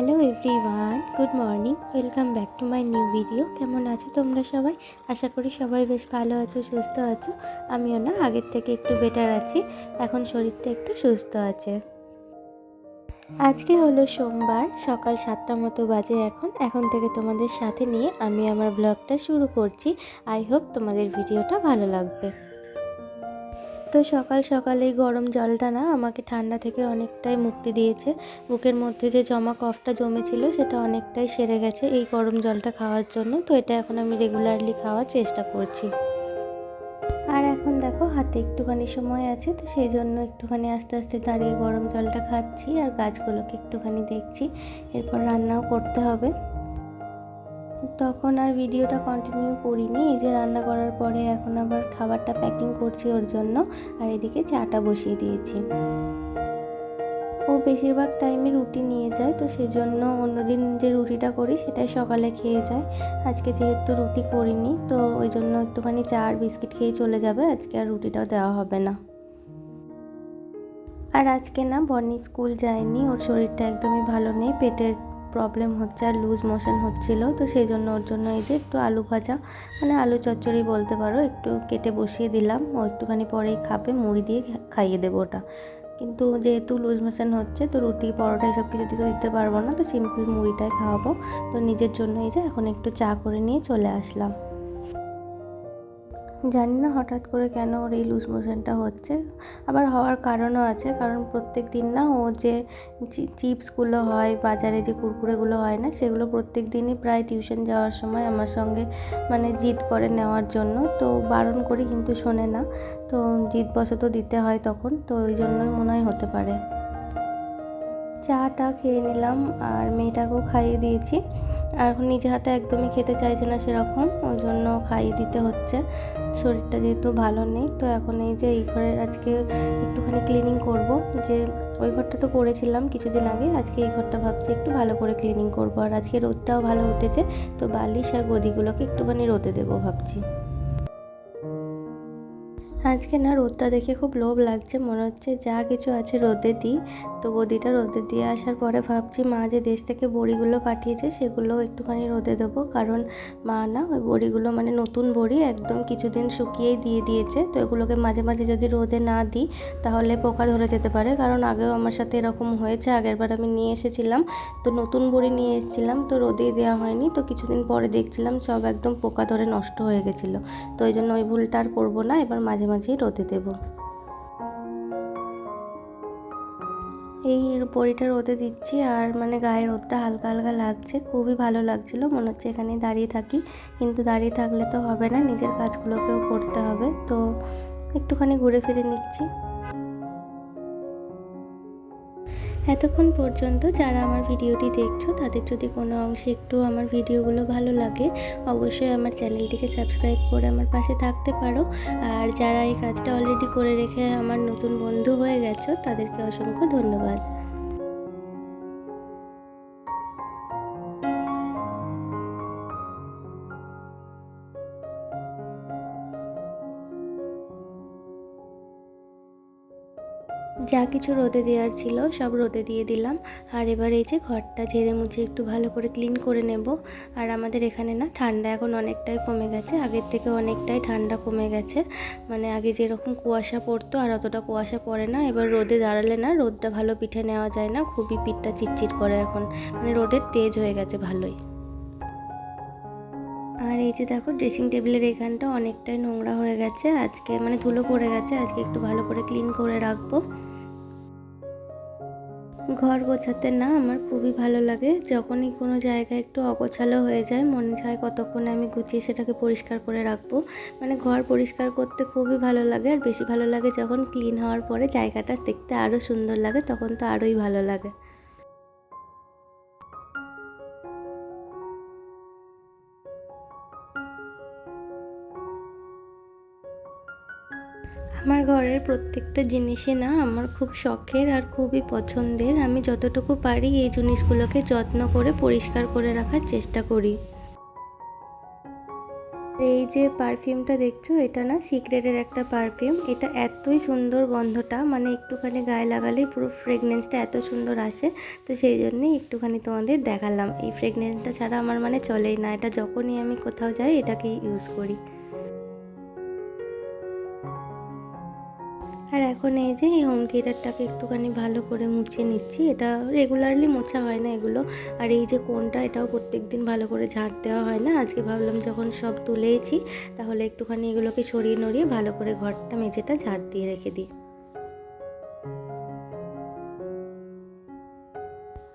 Hello everyone, good morning, welcome back to my new video. কেমন আছো তোমরা সবাই? আশা করি সবাই বেশ ভালো আছো, সুস্থ আছো। আমিও না, আগের থেকে একটু বেটার আছি। এখন শরীরটা একটু সুস্থ আছে। আজকে হলো সোমবার, সকাল সাতটা মতো বাজে এখন। এখন থেকে তোমাদের সাথে নিয়ে আমি আমার ব্লগটা শুরু করছি। আই হোপ তোমাদের ভিডিওটা ভালো লাগবে। তো সকাল সকালে গরম জলটা না আমাকে ঠান্ডা থেকে অনেকটাই মুক্তি দিয়েছে। বুকের মধ্যে যে জমা কফটা জমেছিল সেটা অনেকটাই সেরে গেছে এই গরম জলটা খাওয়ার জন্য। তো এটা এখন আমি রেগুলারলি খাওয়ার চেষ্টা করছি। আর এখন দেখো হাতে একটুখানি সময় আছে তো সেই জন্য একটুখানি আস্তে আস্তে দাঁড়িয়ে গরম জলটা খাচ্ছি আর গাছগুলোকে একটুখানি দেখছি। এরপর রান্নাও করতে হবে। তখন আর ভিডিওটা কন্টিনিউ করিনি। এই যে রান্না করার পরে এখন আবার খাবারটা প্যাকিং করছি ওর জন্য আর এদিকে চাটা বসিয়ে দিয়েছি। ও বেশিরভাগ টাইমে রুটি নিয়ে যায়, তো সেই জন্য অন্যদিন যে রুটিটা করি সেটাই সকালে খেয়ে যায়। আজকে যেহেতু রুটি করিনি, তো ওই জন্য একটুখানি চা আর বিস্কিট খেয়ে চলে যাবে। আজকে আর রুটিটাও দেওয়া হবে না। আর আজকে না বনি স্কুল যায়নি, ওর শরীরটা একদমই ভালো নেই, পেটের প্রবলেম হচ্ছে আর লুজ মোশন হচ্ছিল, তো সেই জন্য ওর জন্য এই যে একটু আলু ভাজা মানে আলু চচ্চড়ি বলতে পারো, একটু কেটে বসিয়ে দিলাম, ও একটুখানি পরেই খাবে, মুড়ি দিয়ে খাইয়ে দেবো ওটা। কিন্তু যেহেতু লুজ মোশন হচ্ছে, তো রুটি, পরোটা এসব কিছু দিকে দিতে পারব না, তো সিম্পল মুড়িটাই খাওয়াবো। তো নিজের জন্য এই যে এখন একটু চা করে নিয়ে চলে আসলাম। জানি না হঠাৎ করে কেন ওর এই লুজ মোশনটা হচ্ছে। আবার হওয়ার কারণও আছে, কারণ প্রত্যেক দিন না ও যে চিপসগুলো হয়, বাজারে যে কুরকুরেগুলো হয় না, সেগুলো প্রত্যেক দিনই প্রায় টিউশন যাওয়ার সময় আমার সঙ্গে মানে জিদ করে নেওয়ার জন্য। তো বারণ করি কিন্তু শোনে না। তো জিদ জিদবশত দিতে হয় তখন, তো ওই জন্যই মনে হয় হতে পারে। চাটা খেয়ে নিলাম আর মেয়েটাকেও খাইয়ে দিয়েছি। আর এখন নিজে হাতে একদমই খেতে চাইছে না সেরকম ওই জন্য খাইয়ে দিতে হচ্ছে। শরীরটা যেহেতু ভালো নেই, তো এখন এই যে এই ঘরের আজকে একটুখানি ক্লিনিং করব। যে ওই ঘরটা তো করেছিলাম কিছুদিন আগে, আজকে এই ঘরটা ভাবছি একটু ভালো করে ক্লিনিং করব। আর আজকে রোদটাও ভালো উঠেছে, তো বালিশ আর গদিগুলোকে একটুখানি রোদে দেবো ভাবছি। আজকে না রোদটা দেখে খুব লোভ লাগছে, মনে হচ্ছে যা কিছু আছে রোদে দিই। তো গদিটা রোদে দিয়ে আসার পরে ভাবছি মা যে দেশ থেকে বড়িগুলো পাঠিয়েছে সেগুলো একটুখানি রোদে দেবো। কারণ মা না ওই বড়িগুলো মানে নতুন বড়ি একদম কিছুদিন শুকিয়েই দিয়ে দিয়েছে। তো এগুলোকে মাঝে মাঝে যদি রোদে না দিই তাহলে পোকা ধরে যেতে পারে। কারণ আগেও আমার সাথে এরকম হয়েছে। আগেরবার আমি নিয়ে এসেছিলাম। তো নতুন বড়ি নিয়ে এসেছিলাম। তো রোদেই দেওয়া হয়নি। তো কিছুদিন পরে দেখছিলাম সব একদম পোকা ধরে নষ্ট হয়ে গেছিল। তো ওই জন্য ওই ভুলটা আর করব না। এবার মাঝে মাঝেই রোদে দেবো। এই বড়িটা রোদে দিচ্ছি আর মানে গায়ে রোদটা হালকা হালকা লাগছে। খুবই ভালো লাগছিল, মনে হচ্ছে এখানে দাঁড়িয়ে থাকি। কিন্তু দাঁড়িয়ে থাকলে তো হবে না, নিজের কাজগুলোকেও করতে হবে। তো একটুখানি ঘুরে ফিরে নিচ্ছি। এতক্ষণ পর্যন্ত যারা আমার ভিডিওটি দেখছ, তাদের যদি কোনো অংশে একটু আমার ভিডিওগুলো ভালো লাগে, অবশ্যই আমার চ্যানেলটিকে সাবস্ক্রাইব করে আমার পাশে থাকতে পারো। আর যারা এই কাজটা অলরেডি করে রেখে আমার নতুন বন্ধু হয়ে গেছো, তাদেরকে অসংখ্য ধন্যবাদ। যা কিছু রোদে দেওয়ার ছিল সব রোদে দিয়ে দিলাম। আর এবার এই যে ঘরটা ঝেড়ে মুছে একটু ভালো করে ক্লিন করে নেব। আর আমাদের এখানে না ঠান্ডা এখন অনেকটাই কমে গেছে। আগের থেকে অনেকটাই ঠান্ডা কমে গেছে। মানে আগে যেরকম কুয়াশা পড়তো আর অতটা কুয়াশা পড়ে না। এবার রোদে দাঁড়ালে না রোদটা ভালো পিঠে নেওয়া যায় না। খুবই পিঠটা চিটচিট করে এখন। মানে রোদের তেজ হয়ে গেছে ভালোই। আর এই যে দেখো ড্রেসিং টেবিলের এখানটা অনেকটাই নোংরা হয়ে গেছে। আজকে মানে ধুলো পড়ে গেছে। আজকে একটু ভালো করে ক্লিন করে রাখব। ঘর গোছাতে না আমার খুবই ভালো লাগে। যখনই কোনো জায়গা একটু অগোছালো হয়ে যায়, মনে চায় কতক্ষণে আমি গুছিয়ে সেটাকে পরিষ্কার করে রাখব। মানে ঘর পরিষ্কার করতে খুবই ভালো লাগে, আর বেশি ভালো লাগে যখন ক্লিন হওয়ার পরে জায়গাটা দেখতে আরও সুন্দর লাগে, তখন তো আরোই ভালো লাগে। প্রত্যেকটা জিনিসই না আমার খুব শখের আর খুবই পছন্দের। আমি যতটুকু পারি এই জিনিসগুলোকে যত্ন করে, পরিষ্কার করে রাখার চেষ্টা করি। এই যে পারফিউমটা দেখছ, এটা না সিক্রেটের একটা পারফিউম। এটা এতই সুন্দর গন্ধটা মানে একটুখানি গায়ে লাগালেই পুরো ফ্রেগনেন্সটা এত সুন্দর আসে। তো সেই জন্যই একটুখানি তোমাদের দেখালাম। এই ফ্রেগনেন্সটা ছাড়া আমার মানে চলেই না। এটা যখনই আমি কোথাও যাই, এটাকেই ইউজ করি। আর এখন এই যে এই হোম থিয়েটারটাকে একটুখানি ভালো করে মুছে নিচ্ছি, এটা রেগুলারলি মোছা হয় না এগুলো। আর এই যে কোনটা এটাও প্রত্যেক দিন ভালো করে ঝাড় দেওয়া হয় না। আজকে ভাবলাম যখন সব তুলেছি, তাহলে একটুখানি এগুলোকে সরিয়ে নড়িয়ে ভালো করে ঘরটা মেঝেটা ঝাড় দিয়ে রেখে দিই।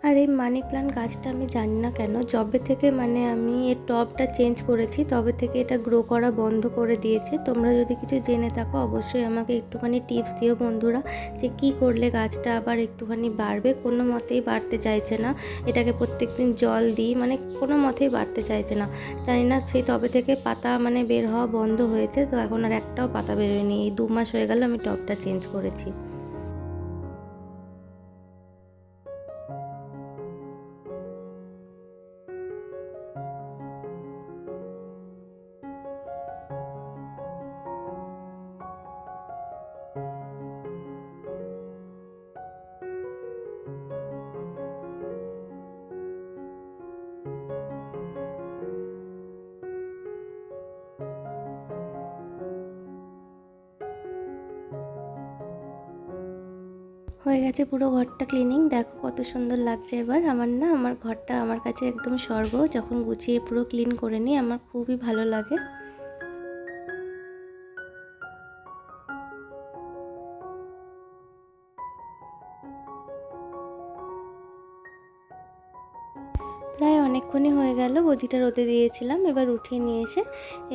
আর এই মানি প্লান্ট গাছটা আমি জানি না কেন, যবে থেকে মানে আমি এর টবটা চেঞ্জ করেছি, তবে থেকে এটা গ্রো করা বন্ধ করে দিয়েছে। তোমরা যদি কিছু জেনে থাকো, অবশ্যই আমাকে একটুখানি টিপস দিও বন্ধুরা, যে কি করলে গাছটা আবার একটুখানি বাড়বে। কোনো মতেই বাড়তে চাইছে না, এটাকে প্রত্যেক দিন জল দিই মানে কোনো মতেই বাড়তে চাইছে না। জানি না সেই তবে থেকে পাতা মানে বের হওয়া বন্ধ হয়েছে, তো এখন আর একটাও পাতা বেরোয়নি। এই দু মাস হয়ে গেল আমি টবটা চেঞ্জ করেছি। হয়ে গেছে পুরো ঘরটা ক্লিনিং দেখো কত সুন্দর লাগছে এবার। আমার না, আমার ঘরটা আমার কাছে একদম স্বর্গ। যখন গুছিয়ে পুরো ক্লিন করে নিই, আমার খুবই ভালো লাগে। অনেকক্ষণই হয়ে গেল গদিটা রোদে দিয়েছিলাম, এবার উঠিয়ে নিয়ে এসে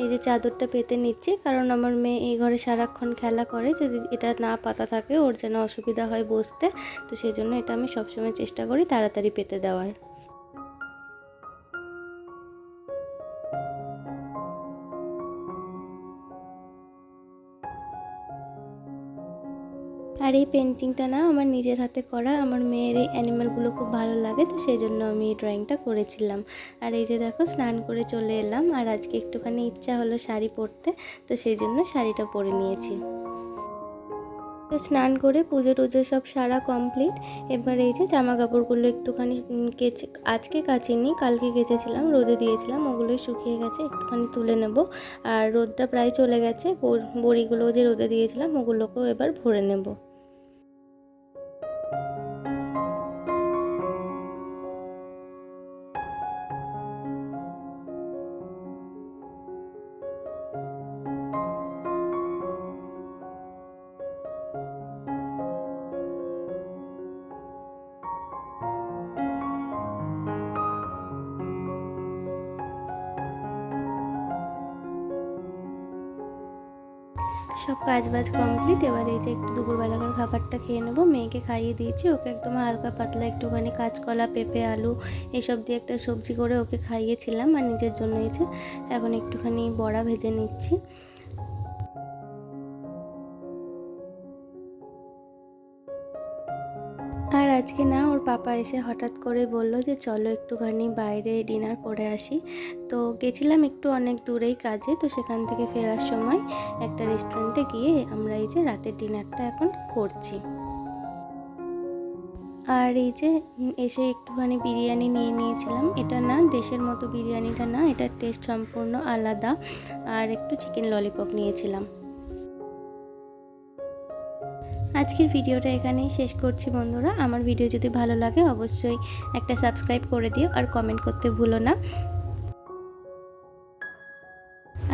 এই যে চাদরটা পেতে নিচ্ছি, কারণ আমার মেয়ে এই ঘরে সারাক্ষণ খেলা করে, যদি এটা না পাতা থাকে ওর যেন অসুবিধা হয় বসতে, তো সেই জন্য এটা আমি সবসময় চেষ্টা করি তাড়াতাড়ি পেতে দেওয়ার। আর এই পেন্টিংটা না আমার নিজের হাতে করা, আমার মেয়ের এই অ্যানিমালগুলো খুব ভালো লাগে, তো সেই জন্য আমি এই ড্রয়িংটা করেছিলাম। আর এই যে দেখো, স্নান করে চলে এলাম, আর আজকে একটুখানি ইচ্ছা হলো শাড়ি পরতে, তো সেই জন্য শাড়িটা পরে নিয়েছি। তো স্নান করে পুজো টুজো সব সারা কমপ্লিট এবার এই যে জামা কাপড়গুলো একটুখানি কেচে, আজকে কাচিনি, কালকে কেচেছিলাম, রোদে দিয়েছিলাম, ওগুলোই শুকিয়ে গেছে, একটুখানি তুলে নেব। আর রোদটা প্রায় চলে গেছে বড়িগুলো যে রোদে দিয়েছিলাম, ওগুলোকেও এবার ভরে নেব। সব কাজ বাজ কমপ্লিট এবার এই যে একটু দুপুরবেলাকার খাবারটা খেয়ে নেব। মেয়েকে খাইয়ে দিয়েছি, ওকে একদম হালকা পাতলা একটুখানি কাঁচকলা, পেঁপে, আলু এসব দিয়ে একটা সবজি করে ওকে খাইয়েছিলাম আর নিজের জন্য এসে এখন একটুখানি বড়া ভেজে নিচ্ছি। আজকে না ওর পাপা এসে হঠাৎ করে বলল যে চলো একটুখানি বাইরে ডিনার করে আসি। তো গেছিলাম একটু অনেক দূরেই কাজে, তো সেখান থেকে ফেরার সময় একটা রেস্টুরেন্টে গিয়ে আমরা এই যে রাতের ডিনারটা এখন করছি। আর এই যে এসে একটুখানি বিরিয়ানি নিয়ে নিয়েছিলাম। এটা না দেশের মতো বিরিয়ানিটা না এটার টেস্ট সম্পূর্ণ আলাদা। আর একটু চিকেন ললিপপ নিয়েছিলাম। আজকের ভিডিওটা এখানেই শেষ করছি বন্ধুরা। আমার ভিডিও যদি ভালো লাগে অবশ্যই একটা সাবস্ক্রাইব করে দিও আর কমেন্ট করতে ভুলো না।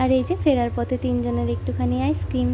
আর এই যে ফেরার পথে তিনজনের একটুখানি আইসক্রিম